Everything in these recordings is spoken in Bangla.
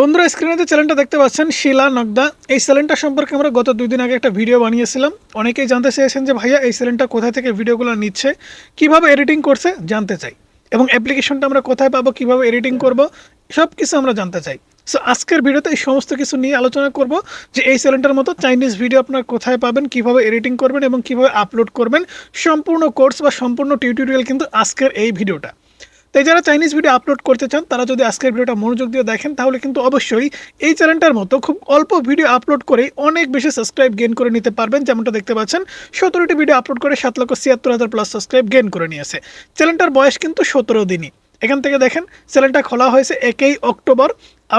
বন্ধুরা স্ক্রিনে যে চ্যানেলটা দেখতে পাচ্ছেন, শিলা নগদা। এই চ্যানেলটা সম্পর্কে আমরা গত দুই দিন আগে একটা ভিডিও বানিয়েছিলাম। অনেকেই জানতে চেয়েছেন যে, ভাইয়া, এই চ্যানেলটা কোথায় থেকে ভিডিওগুলো নিচ্ছে? কীভাবে এডিটিং করছে? জানতে চাই। এবং অ্যাপ্লিকেশনটা আমরা কোথায় পাবো? কীভাবে এডিটিং করব? সব কিছু আমরা জানতে চাই। সো আজকের ভিডিওতে এই সমস্ত কিছু নিয়ে আলোচনা করব যে, এই চ্যানেলটার মতো চাইনিজ ভিডিও আপনারা কোথায় পাবেন, কীভাবে এডিটিং করবেন এবং কীভাবে আপলোড করবেন। সম্পূর্ণ কোর্স বা সম্পূর্ণ টিউটোরিয়াল কিন্তু আজকের এই ভিডিওটা তাই যারা চাইনিজ ভিডিও আপলোড করতে চান, তারা যদি আজকের ভিডিওটা মনোযোগ দিয়ে দেখেন, তাহলে কিন্তু অবশ্যই এই চ্যানেলটার মতো খুব অল্প ভিডিও আপলোড করেই অনেক বেশি সাবস্ক্রাইব গেন করে নিতে পারবেন। যেমনটা দেখতে পাচ্ছেন, সতেরোটি ভিডিও আপলোড করে সাত লক্ষ ছিয়াত্তর হাজার প্লাস সাবস্ক্রাইব গেন করে নিয়েছে। চ্যানেলটার বয়স কিন্তু সতেরো দিনই। এখান থেকে দেখেন চ্যানেলটা খোলা হয়েছে একই অক্টোবর।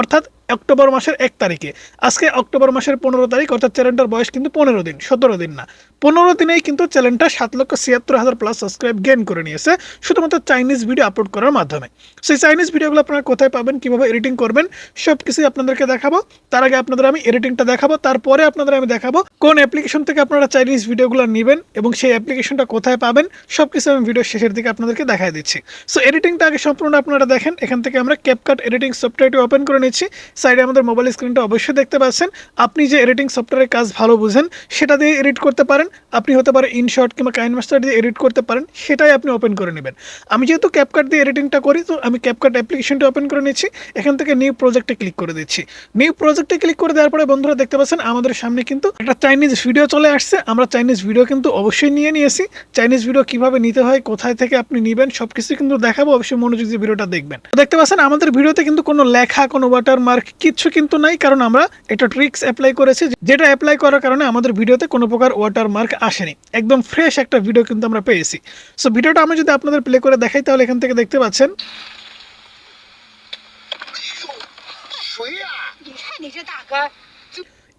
অর্থাৎ অক্টোবর মাসের এক তারিখে। আজকে অক্টোবর মাসের পনেরো তারিখ, অর্থাৎ চ্যানেলটার বয়স কিন্তু পনেরো দিন, সতেরো দিন না। পনেরো দিনেই কিন্তু চ্যানেলটা সাত লক্ষ ছিয়াত্তর হাজার প্লাস সাবস্ক্রাইব গেন করে নিয়েছে শুধুমাত্র চাইনিজ ভিডিও আপলোড করার মাধ্যমে। সেই চাইনিজ ভিডিওগুলো আপনারা কোথায় পাবেন, কীভাবে এডিটিং করবেন, সব কিছুই আপনাদেরকে দেখাবো। তার আগে আপনাদের আমি এডিটিংটা দেখাবো, তারপরে আপনাদের আমি দেখাবো কোন অ্যাপ্লিকেশন থেকে আপনারা চাইনিজ ভিডিওগুলো নেবেন এবং সেই অ্যাপ্লিকেশনটা কোথায় পাবেন, সব কিছু আমি ভিডিও শেষের দিকে আপনাদেরকে দেখাই দিচ্ছি। সো এডিটিংটা আগে সম্পূর্ণ আপনারা দেখেন। এখান থেকে আমরা ক্যাপকাট এডিটিং সফটওয়্যারটি ওপেন করে নিচ্ছি। সাইডে আমাদের মোবাইল স্ক্রিনটা অবশ্যই দেখতে পাচ্ছেন। আপনি যে এডিটিং সফটওয়্যারের কাজ ভালো বুঝেন, সেটা দিয়ে এডিট করতে পারেন। আপনি হতে পারে ইনশর্ট কিংবা কাইন মাস্টার দিয়ে এডিট করতে পারেন, সেটাই আপনি ওপেন করে নেবেন। আমি যেহেতু ক্যাপকাট দিয়ে এডিটিংটা করি, তো আমি ক্যাপকাট অ্যাপ্লিকেশনটা ওপেন করে নিচ্ছি। এখান থেকে নিউ প্রজেক্টে ক্লিক করে দিচ্ছি। নিউ প্রজেক্টে ক্লিক করে দেওয়ার পরে বন্ধুরা দেখতে পাচ্ছেন, আমাদের সামনে কিন্তু একটা চাইনিজ ভিডিও চলে আসছে। আমরা চাইনিজ ভিডিও কিন্তু অবশ্যই নিয়ে নিয়েছি। চাইনিজ ভিডিও কীভাবে নিতে হয়, কোথায় থেকে আপনি নেবেন সব কিছু কিন্তু দেখাবো। অবশ্যই মনোযোগ দিয়ে ভিডিওটা দেখবেন। দেখতে পাচ্ছেন, আমাদের ভিডিওতে কিন্তু কোনো লেখা, কোনো ওয়াটার মার্ক কিচ্ছু কিন্তু নাই, কারণ আমরা এটা ট্রিক্স অ্যাপ্লাই করেছি, যেটা অ্যাপ্লাই করার কারণে আমাদের ভিডিওতে কোনো প্রকার ওয়াটার মার্ক আসেনি। একদম ফ্রেশ একটা ভিডিও কিন্তু আমরা পেয়েছি। সো ভিডিওটা আমি যদি আপনাদের প্লে করে দেখাই, তাহলে এখান থেকে দেখতে পাচ্ছেন।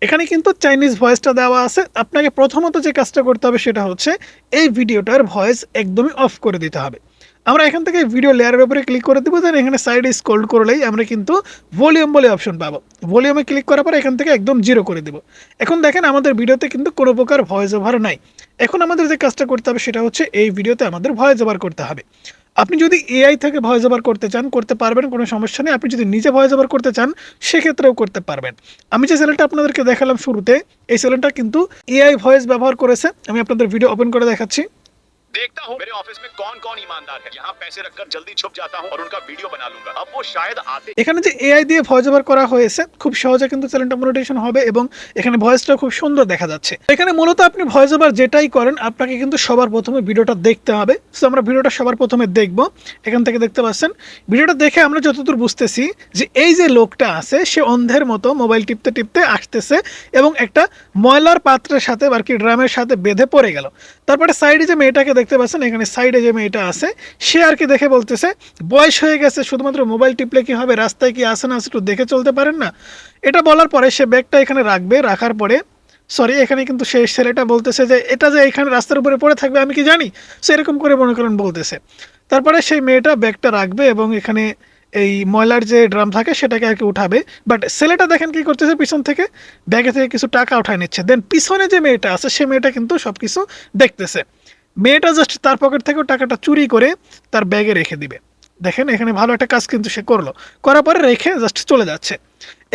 এখানে কিন্তু চাইনিজ ভয়েসটা দেওয়া আছে। আপনাকে প্রথমত যে কাজটা করতে হবে, সেটা হচ্ছে এই ভিডিওটার ভয়েস একদমই অফ করে দিতে হবে। আমরা এখান থেকে ভিডিও লেয়ারের উপরে ক্লিক করে দেবো দেন এখানে সাইডে স্ক্রল করলেই আমরা কিন্তু ভলিউম বলে অপশন পাবো। ভলিউমে ক্লিক করার পর এখান থেকে একদম জিরো করে দেবো। এখন দেখেন আমাদের ভিডিওতে কিন্তু কোনো প্রকার ভয়েস ওভার নাই। এখন আমাদের যে কাজটা করতে হবে সেটা হচ্ছে এই ভিডিওতে আমাদের ভয়েস ওভার করতে হবে। আপনি যদি এআই থেকে ভয়েস ওভার করতে চান, করতে পারবেন, কোনো সমস্যা নেই। আপনি যদি নিজে ভয়েস ওভার করতে চান, সেক্ষেত্রেও করতে পারবেন। আমি যে চ্যানেলটা আপনাদেরকে দেখালাম শুরুতে, এই চ্যানেলটা কিন্তু এআই ভয়েস ব্যবহার করেছে। আমি আপনাদের ভিডিও ওপেন করে দেখাচ্ছি। देखता हूँ मेरे ऑफिस में कौन कौन ईमानदार है यहाँ पैसे रखकर जल्दी छुप जाता हूँ और उनका वीडियो बना लूंगा अब वो शायद आते এখানে যে এআই দিয়ে ভয়েস ওভার করা হয়েছে খুব সহজে কিন্তু চ্যানেলটা মনিটেশন হবে এবং এখানে ভয়েসটা খুব সুন্দর দেখা যাচ্ছে এখানে মূলত আপনি ভয়েস ওভার যেটাই করেন আপনাকে কিন্তু সবার প্রথমে ভিডিওটা দেখতে হবে সো আমরা ভিডিওটা সবার প্রথমে দেখব এখান থেকে দেখতে পাচ্ছেন ভিডিওটা দেখে আমরা যতদূর বুঝতেছি যে এই যে লোকটা আছে সে অন্ধের মতো মোবাইল টিপতে টিপতে আসতেছে এবং একটা ময়লার পাত্রের সাথে আর কি ড্রামের সাথে বেঁধে পড়ে গেল তারপরে সাইডে যে মেয়েটাকে দেখতে পাচ্ছেন, এখানে সাইডে যে মেয়েটা আছে, সে আর কি দেখে বলতেছে, বয়স হয়ে গেছে, শুধুমাত্র মোবাইল টিপলে কি হবে, রাস্তায় কি আসে না একটু দেখে চলতে পারেন না? এটা বলার পরে সে ব্যাগটা এখানে রাখবে, রাখার পরে সরি এখানে কিন্তু সেই ছেলেটা বলতেছে যে, এটা যে এখানে রাস্তার উপরে পড়ে থাকবে, আমি কি জানি? সে এরকম করে মনে করেন বলতেছে। তারপরে সেই মেয়েটা ব্যাগটা রাখবে এবং এখানে এই ময়লার যে ড্রাম থাকে, সেটাকে আর কি উঠাবে। বাট ছেলেটা দেখেন কি করতেছে পিছন থেকে, ব্যাগে থেকে কিছু টাকা উঠায় নিচ্ছে। দেন পিছনে যে মেয়েটা আছে, সে মেয়েটা কিন্তু সব কিছু দেখতেছে। মেয়েটা জাস্ট তার পকেট থেকেও টাকাটা চুরি করে তার ব্যাগে রেখে দিবে। দেখেন এখানে ভালো একটা কাজ কিন্তু সে করল। করার পরে রেখে জাস্ট চলে যাচ্ছে।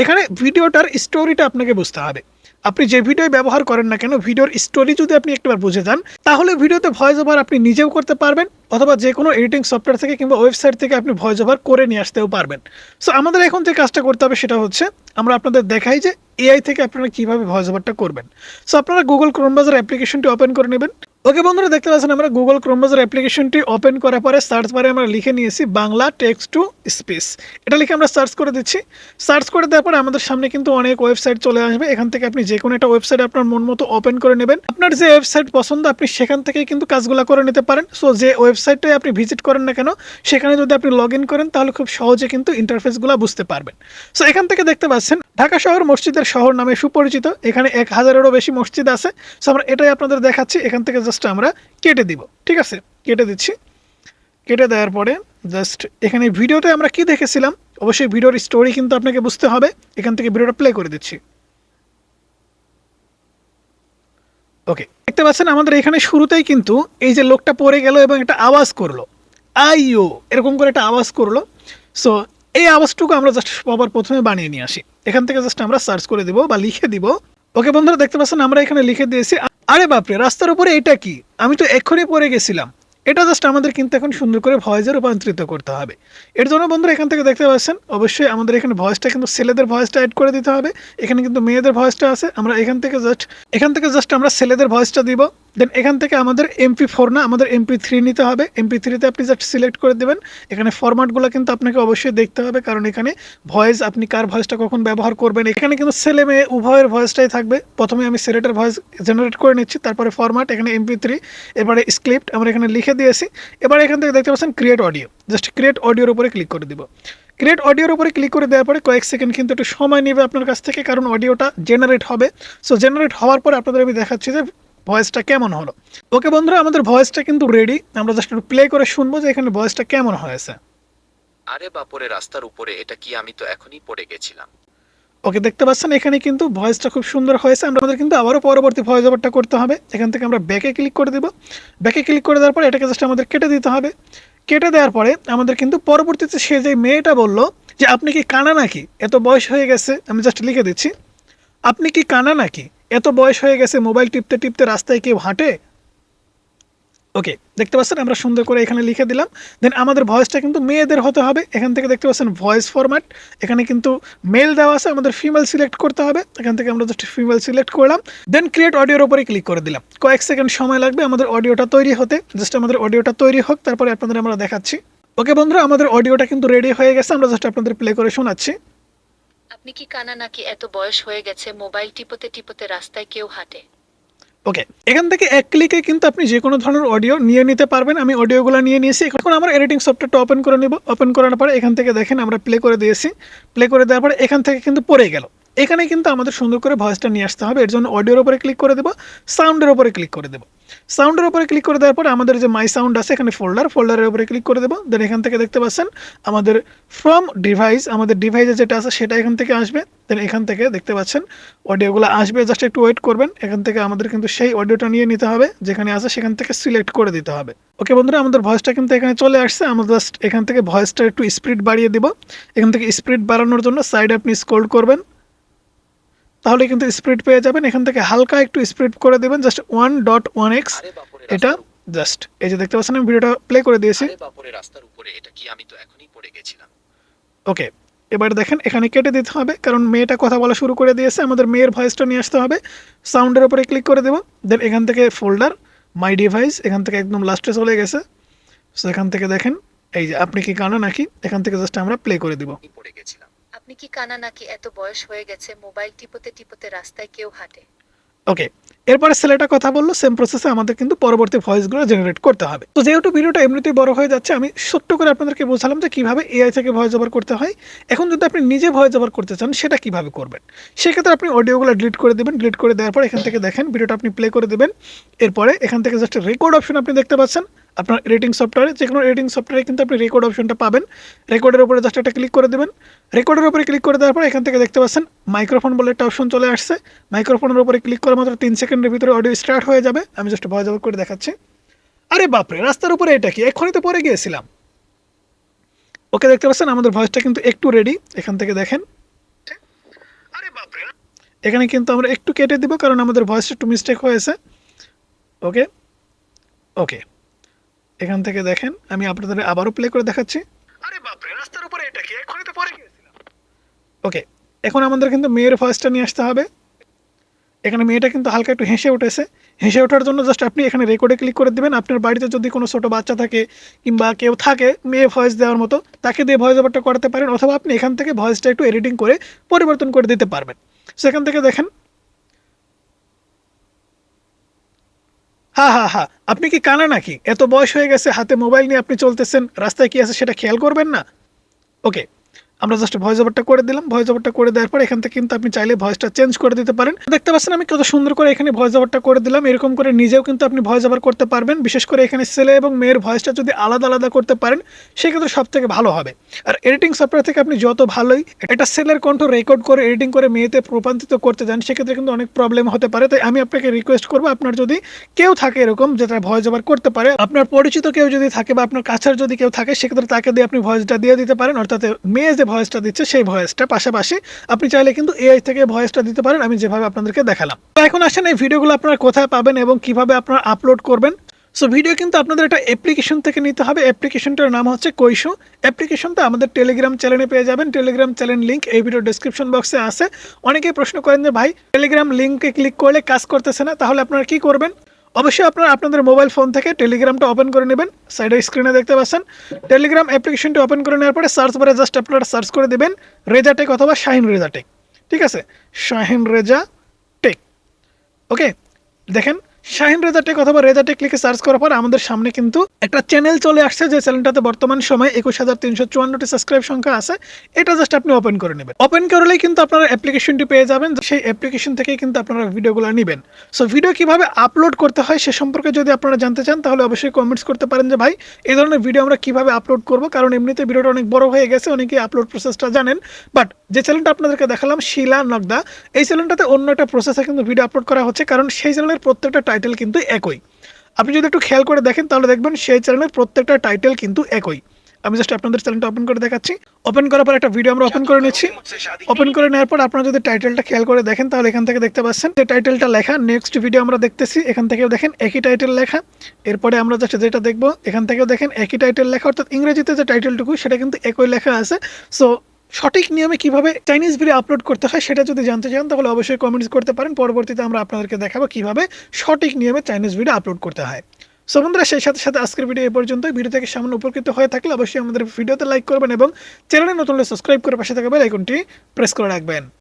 এখানে ভিডিওটার স্টোরিটা আপনাকে বুঝতে হবে। আপনি যে ভিডিও ব্যবহার করেন না কেন ভিডিওর স্টোরি যদি আপনি একবার বুঝে যান, তাহলে ভিডিওতে ভয়েস ওভার আপনি নিজেও করতে পারবেন, অথবা যে কোনো এডিটিং সফটওয়্যার থেকে কিংবা ওয়েবসাইট থেকে আপনি ভয়েস ওভার করে নিয়ে আসতেও পারবেন। সো আমাদের এখন যে কাজটা করতে হবে সেটা হচ্ছে, আমরা আপনাদের দেখাই যে এআই থেকে আপনারা কীভাবে ভয়েস ওভারটা করবেন। সো আপনারা গুগল ক্রোম বাজার অ্যাপ্লিকেশনটি ওপেন করে নেবেন। ওকে বন্ধুরা, দেখতে পাচ্ছেন আমরা গুগল ক্রোম বাজার অ্যাপ্লিকেশনটি ওপেন করার পরে সার্চ বারে আমরা লিখে নিয়েছি বাংলা টেক্সট টু স্পেস এটা লিখে আমরা সার্চ করে দিচ্ছি। সার্চ করে দেওয়ার পরে আমাদের সামনে কিন্তু অনেক ওয়েবসাইট চলে আসবে। এখান থেকে আপনি যে কোনো একটা ওয়েবসাইট আপনার মন মতো ওপেন করে নেবেন। আপনার যে ওয়েবসাইট পছন্দ, আপনি সেখান থেকেই কিন্তু কাজগুলো করে নিতে পারেন। সো যে ওয়েবসাইটটাই আপনি ভিজিট করেন না কেন, সেখানে যদি আপনি লগ করেন, তাহলে খুব সহজে কিন্তু ইন্টারফেসগুলো বুঝতে পারবেন। সো এখান থেকে দেখতে পাচ্ছেন, ঢাকা শহর মসজিদের শহর নামে সুপরিচিত। এখানে এক হাজারেরও বেশি মসজিদ আছে। সো আমরা এটাই আপনাদের দেখাচ্ছি। এখান থেকে জাস্ট আমরা কেটে দিব, ঠিক আছে? কেটে দিচ্ছি। কেটে দেওয়ার পরে জাস্ট এখানে ভিডিওতে আমরা কি দেখেছিলাম? অবশ্যই ভিডিওর স্টোরি কিন্তু আপনাকে বুঝতে হবে। এখান থেকে ভিডিওটা প্লে করে দিচ্ছি। ওকে দেখতে পাচ্ছেন আমাদের এখানে শুরুতেই কিন্তু এই যে লোকটা পড়ে গেল এবং একটা আওয়াজ করল। আইও, এরকম করে একটা আওয়াজ করল। সো এই আওয়াজটুকু আমরা জাস্ট সবার প্রথমে বানিয়ে নিয়ে আসি। এখান থেকে জাস্ট আমরা সার্চ করে দিব বা লিখে দিব। ওকে বন্ধুরা, দেখতে পাচ্ছেন আমরা এখানে লিখে দিয়েছি আরে বাপরে, রাস্তার উপরে এটা কি? আমি তো এক্ষুনি পরে গেছিলাম। এটা জাস্ট আমাদের কিন্তু এখন সুন্দর করে ভয়েসে রূপান্তরিত করতে হবে। এর জন্য বন্ধুরা এখান থেকে দেখতে পাচ্ছেন, অবশ্যই আমাদের এখানে ভয়েসটা কিন্তু ছেলেদের ভয়েসটা অ্যাড করে দিতে হবে। এখানে কিন্তু মেয়েদের ভয়েসটা আছে। আমরা এখান থেকে জাস্ট এখান থেকে জাস্ট আমরা ছেলেদের ভয়েসটা দিব। দেন এখান থেকে আমাদের এমপি ফোর না, আমাদের এমপি থ্রি নিতে হবে। এমপি থ্রিতে আপনি জাস্ট সিলেক্ট করে দেবেন। এখানে ফরম্যাটগুলো কিন্তু আপনাকে অবশ্যই দেখতে হবে, কারণ এখানে ভয়েস আপনি কার ভয়েসটা কখন ব্যবহার করবেন? এখানে কিন্তু ছেলে মেয়ে উভয়ের ভয়েসটাই থাকবে। প্রথমে আমি ছেলেটার ভয়েস জেনারেট করে নিচ্ছি, তারপরে ফরম্যাট এখানে এমপি থ্রি এবারে স্ক্রিপ্ট আমরা এখানে লিখে দিয়েছি। এবার এখান থেকে দেখতে পাচ্ছেন ক্রিয়েট অডিও জাস্ট ক্রিয়েট অডিওর উপরে ক্লিক করে দিব। ক্রিয়েট অডিওর উপরে ক্লিক করে দেওয়ার পরে কয়েক সেকেন্ড কিন্তু একটু সময় নেবে আপনার কাছ থেকে, কারণ অডিওটা জেনারেট হবে। সো জেনারেট হওয়ার পরে আপনাদের আমি দেখাচ্ছি যে ভয়েসটা কেমন হলো? ওকে বন্ধুরা আমাদের ভয়েসটা কিন্তু রেডি আমরা জাস্ট একটু প্লে করে শুনব যে এখানে ভয়েসটা কেমন হয়েছে। আরে বাপরে রাস্তার উপরে এটা কি আমি তো এখনই পড়ে গেছিলাম। ওকে দেখতে পাচ্ছেন এখানে কিন্তু ভয়েসটা খুব সুন্দর হয়েছে। আমরা আমাদের কিন্তু আবারও পরবর্তী ভয়েস ওভারটা করতে হবে। এখান থেকে আমরা ব্যাকে ক্লিক করে দেব। ব্যাকে ক্লিক করে দেওয়ার পরে এটাকে জাস্ট আমাদের কেটে দিতে হবে। কেটে দেওয়ার পরে আমাদের কিন্তু পরবর্তীতে সে যে মেয়েটা বলল যে আপনি কি কানা নাকি? এত বয়স হয়ে গেছে। আমি জাস্ট লিখে দিচ্ছি। আপনি কি কানা নাকি? এত বয়স হয়ে গেছে, মোবাইল টিপতে টিপতে রাস্তায় কেউ হাঁটে? ওকে, দেখতে পাচ্ছেন আমরা সুন্দর করে এখানে লিখে দিলাম। দেন আমাদের ভয়েসটা কিন্তু মেয়েদের হতে হবে। এখান থেকে দেখতে পাচ্ছেন ভয়েস ফরম্যাট এখানে কিন্তু মেল দেওয়া আছে, আমাদের ফিমেল সিলেক্ট করতে হবে। এখান থেকে আমরা জাস্ট ফিমেল সিলেক্ট করলাম। দেন ক্রিয়েট অডিওর উপরে ক্লিক করে দিলাম। কয়েক সেকেন্ড সময় লাগবে আমাদের অডিওটা তৈরি হতে। জাস্ট আমাদের অডিওটা তৈরি হোক, তারপরে আপনাদের আমরা দেখাচ্ছি। ওকে বন্ধুরা, আমাদের অডিওটা কিন্তু রেডি হয়ে গেছে। আমরা জাস্ট আপনাদের প্লে করে শোনাচ্ছি। আপনি কি কানা নাকি এত বয়স হয়ে গেছে, মোবাইল টিপতে টিপতে রাস্তায় কেউ হাঁটে? ওকে, এখান থেকে এক ক্লিকে কিন্তু আপনি যে কোনো ধরনের অডিও নিয়ে নিতে পারবেন। আমি অডিওগুলো নিয়ে নিয়েছি। এখন আমার এডিটিং সফটওয়্যারটা ওপেন করে নিব। ওপেন করার পরে এখান থেকে দেখেন আমরা প্লে করে দিয়েছি। প্লে করে দেওয়ার পরে এখান থেকে কিন্তু পড়ে গেল। এখানে কিন্তু আমাদের সুন্দর করে ভয়েসটা নিয়ে আসতে হবে। এর জন্য অডিওর উপরে ক্লিক করে দেবো। সাউন্ডের উপরে ক্লিক করে দেবো। সাউন্ডের উপরে ক্লিক করে দেওয়ার পরে আমাদের যে মাই সাউন্ড আছে এখানে ফোল্ডার ফোল্ডারের উপরে ক্লিক করে দেবো। দেন এখান থেকে দেখতে পাচ্ছেন আমাদের ফ্রম ডিভাইস আমাদের ডিভাইসে যেটা আছে সেটা এখান থেকে আসবে। দেন এখান থেকে দেখতে পাচ্ছেন অডিওগুলো আসবে। জাস্ট একটু ওয়েট করবেন। এখান থেকে আমাদের কিন্তু সেই অডিওটা নিয়ে নিতে হবে। যেখানে আছে সেখান থেকে সিলেক্ট করে দিতে হবে। ওকে বন্ধুরা, আমাদের ভয়েসটা কিন্তু এখানে চলে আসছে। আমরা জাস্ট এখান থেকে ভয়েসটা একটু স্পিড বাড়িয়ে দিব। এখান থেকে স্পিড বাড়ানোর জন্য সাইডে আপনি স্ক্রোল করবেন। তাহলে কিন্তু স্পিড পেয়ে যাবেন। এখান থেকে হালকা একটু স্পিড করে দেবেন just one dot one x এটা জাস্ট এই যে দেখতে পাচ্ছেন আমি ভিডিওটা প্লে করে দিয়েছি। আরে বাপরে রাস্তার উপরে এটা কি আমি তো এখনই পড়ে গেছিলাম। ওকে এবার দেখেন এখানে কেটে দিতে হবে কারণ মেয়েটা কথা বলা শুরু করে দিয়েছে আমাদের মেয়ের ভয়েসটা নিয়ে আসতে হবে। সাউন্ডের উপরে ক্লিক করে দেবো দেন এখান থেকে ফোল্ডার মাই ডিভাইস এখান থেকে একদম লাস্টে চলে গেছে। সো এখান থেকে দেখেন এই যে আপনি কি কানা নাকি এখান থেকে জাস্ট আমরা প্লে করে দিব। পড়ে গেছিলাম। আপনি কি কানা নাকি এত বয়স হয়ে গেছে, মোবাইল টিপতে টিপতে রাস্তায় কেউ হাঁটে? ওকে এরপরে ছেলেটা কথা বলল সেম প্রসেসে আমাদের কিন্তু পরবর্তী ভয়েসগুলো জেনারেট করতে হবে। তো যেহেতু ভিডিওটা এমনিতেই বড় হয়ে যাচ্ছে, আমি ছোট্ট করে আপনাদেরকে বোঝালাম যে কীভাবে এআই থেকে ভয়েস ওভার করতে হয়। এখন যদি আপনি নিজে ভয়েস ওভার করতে চান, সেটা কীভাবে করবেন? সেক্ষেত্রে আপনি অডিওগুলো ডিলিট করে দেবেন ডিলিট করে দেওয়ার পর এখান থেকে দেখেন, ভিডিওটা আপনি প্লে করে দেবেন। এরপরে এখান থেকে জাস্ট রেকর্ড অপশন আপনি দেখতে পাচ্ছেন। আপনার এডিটিং সফটওয়্যারে যে কোনো এডিটিং সফটওয়্যারে কিন্তু আপনি রেকর্ড অপশনটা পাবেন। রেকর্ডের উপরে জাস্ট একটা ক্লিক করে দেবেন। রেকর্ডের উপরে ক্লিক করে দেওয়ার পর এখান থেকে দেখতে পাচ্ছেন মাইক্রোফোন বলে একটা অপশন চলে আসছে। মাইক্রোফোনের উপরে ক্লিক করে মাত্র তিন সেকেন্ডের ভিতরে অডিও স্টার্ট হয়ে যাবে। আমি জাস্ট ভয়েস ওভার করে দেখাচ্ছি। আরে বাপরে, রাস্তার উপরে এটা কি? এক্ষুনি তো পরে গিয়েছিলাম। ওকে, দেখতে পাচ্ছেন, আমাদের ভয়েসটা কিন্তু একটু রেডি এখান থেকে দেখেন। এখানে কিন্তু আমরা একটু কেটে দিব, কারণ আমাদের ভয়েসটা একটু মিস্টেক হয়েছে। ওকে ওকে। এখান থেকে দেখেন আমি আপনাদের আবারও প্লে করে দেখাচ্ছি। আরে বাপরে রাস্তার উপরে এটা কি? এক্ষুনি তো পরে গিয়েছিলাম। ওকে এখন আমাদের কিন্তু মেয়ের ভয়েসটা নিয়ে আসতে হবে। এখানে মেয়েটা কিন্তু হালকা একটু হেসে উঠেছে। হেসে ওঠার জন্য জাস্ট আপনি এখানে রেকর্ডে ক্লিক করে দেবেন। আপনার বাড়িতে যদি কোনো ছোটো বাচ্চা থাকে কিংবা কেউ থাকে মেয়ে ভয়েস দেওয়ার মতো তাকে দিয়ে ভয়েস ওভারটা করাতে পারেন অথবা আপনি এখান থেকে ভয়েসটা একটু এডিটিং করে পরিবর্তন করে দিতে পারবেন। সেখান থেকে দেখেন হ্যাঁ হা হা। আপনি কি কানা নাকি? এত বয়স হয়ে গেছে, হাতে মোবাইল নিয়ে আপনি চলতেছেন, রাস্তায় কি আছে সেটা খেয়াল করবেন না? ওকে আমরা জাস্ট ভয়েস ওভারটা করে দিলাম। ভয়েস ওভারটা করে দেওয়ার পর এখান থেকে কিন্তু আপনি চাইলে ভয়েসটা চেঞ্জ করে দিতে পারেন। দেখতে পাচ্ছেন আমি কত সুন্দর করে এখানে ভয়েস ওভারটা করে দিলাম। এরকম করে নিজেও কিন্তু আপনি ভয়েস ওভার করতে পারবেন। বিশেষ করে এখানে ছেলে এবং মেয়ের ভয়েসটা যদি আলাদা আলাদা করতে পারেন সেক্ষেত্রে সব থেকে ভালো হবে। আর এডিটিং সফটওয়্যার থেকে আপনি যত ভালোই এটা ছেলের কণ্ঠ রেকর্ড করে এডিটিং করে মেয়েতে রূপান্তরিত করতে যান, সেক্ষেত্রে কিন্তু অনেক প্রবলেম হতে পারে। তাই আমি আপনাকে রিকোয়েস্ট করব, আপনার যদি কেউ থাকে এরকম যেটা ভয়েস ওভার করতে পারে, আপনার পরিচিত কেউ যদি থাকে বা আপনার কাছের যদি কেউ থাকে, সেক্ষেত্রে তাকে দিয়ে আপনি ভয়েসটা দিয়ে দিতে পারেন। অর্থাৎ মেয়ে যে ভয়েসটা দিচ্ছে, সেই ভয়েসটা পাশাপাশি আপনি চাইলে কিন্তু এআই থেকে ভয়েসটা দিতে পারেন, আমি যেভাবে আপনাদেরকে দেখালাম। তো এখন আসেন এই ভিডিওগুলো আপনারা কোথায় পাবেন এবং কীভাবে আপনারা আপলোড করবেন। সো ভিডিও কিন্তু আপনাদের একটা অ্যাপ্লিকেশন থেকে নিতে হবে। অ্যাপ্লিকেশনটার নাম হচ্ছে কৈশো। অ্যাপ্লিকেশনটা আমাদের টেলিগ্রাম চ্যানেলে পেয়ে যাবেন। টেলিগ্রাম চ্যানেল লিঙ্ক এই ভিডিও ডিসক্রিপশন বক্সে আছে। অনেকেই প্রশ্ন করেন যে, ভাই টেলিগ্রাম লিঙ্কে ক্লিক করলে কাজ করতেছে না, তাহলে আপনারা কি করবেন? অবশ্যই আপনারা আপনাদের মোবাইল ফোন থেকে টেলিগ্রামটা ওপেন করে নেবেন। সাইডে স্ক্রিনে দেখতে পাচ্ছেন। টেলিগ্রাম অ্যাপ্লিকেশনটি ওপেন করে নেওয়ার পরে সার্চ বারে জাস্ট আপনারা সার্চ করে দেবেন রেজা টেক অথবা শাহিন রেজা টেক ঠিক আছে? শাহিন রেজা টেক ওকে দেখেন শাহিন রেজা টেক অথবা রেজা টেক লিখে সার্চ করার পর আমাদের সামনে কিন্তু একটা চ্যানেল চলে আসছে যে চ্যানেলটাতে বর্তমান সময় একুশ হাজার তিনশো চুয়ান্নটি সাবস্ক্রাইব সংখ্যা আছে। এটা জাস্ট আপনি ওপেন করে নেবেন। ওপেন করলেই কিন্তু আপনারা অ্যাপ্লিকেশনটি পেয়ে যাবেন। সেই অ্যাপ্লিকেশন থেকেই কিন্তু আপনারা ভিডিওগুলো নেবেন। সো ভিডিও কীভাবে আপলোড করতে হয় সে সম্পর্কে যদি আপনারা জানতে চান, তাহলে অবশ্যই কমেন্টস করতে পারেন যে, ভাই, এই ধরনের ভিডিও আমরা কীভাবে আপলোড করব? কারণ এমনিতে ভিডিওটা অনেক বড় হয়ে গেছে অনেকে আপলোড প্রসেসটা জানেন। বাট যে চ্যানেলটা আপনাদেরকে দেখালাম, শিলা নগদা এই চ্যানেলটাতে অন্য একটা প্রসেসে কিন্তু ভিডিও আপলোড করা হচ্ছে, কারণ সেই চ্যানেলের প্রত্যেকটা টাইটেল কিন্তু একই। আপনি যদি একটু খেয়াল করে দেখেন, তাহলে দেখবেন সেই চ্যানেলের প্রত্যেকটা টাইটেল কিন্তু একই। আমি জাস্ট আপনাদের চ্যানেলটা ওপেন করে দেখাচ্ছি। ওপেন করার পর একটা ভিডিও আমরা ওপেন করে নিচ্ছি। ওপেন করে নেওয়ার পর আপনারা যদি টাইটেলটা খেয়াল করে দেখেন, তাহলে এখান থেকে দেখতে পাচ্ছেন যে টাইটেলটা লেখা। নেক্সট ভিডিও আমরা দেখতেছি, এখান থেকেও দেখেন একই টাইটেল লেখা। এরপরে আমরা জাস্ট যেটা দেখব, এখান থেকেও দেখেন একই টাইটেল লেখা। অর্থাৎ ইংরেজিতে যে টাইটেলটুকু সেটা কিন্তু একই লেখা আছে। সো সঠিক নিয়মে কীভাবে চাইনিজ ভিডিও আপলোড করতে হয় সেটা যদি জানতে চান, তাহলে অবশ্যই কমেন্টস করতে পারেন। পরবর্তীতে আমরা আপনাদেরকে দেখাবো কীভাবে সঠিক নিয়মে চাইনিজ ভিডিও আপলোড করতে হয়। সো বন্ধুরা, সেই সাথে সাথে আজকের ভিডিও এ পর্যন্ত ভিডিও থেকে সামনে উপকৃত হয়ে থাকলে অবশ্যই আমাদের ভিডিওতে লাইক করবেন এবং চ্যানেলে নতুন সাবস্ক্রাইব করে পাশে থাকা বেল আইকনটি প্রেস করে রাখবেন।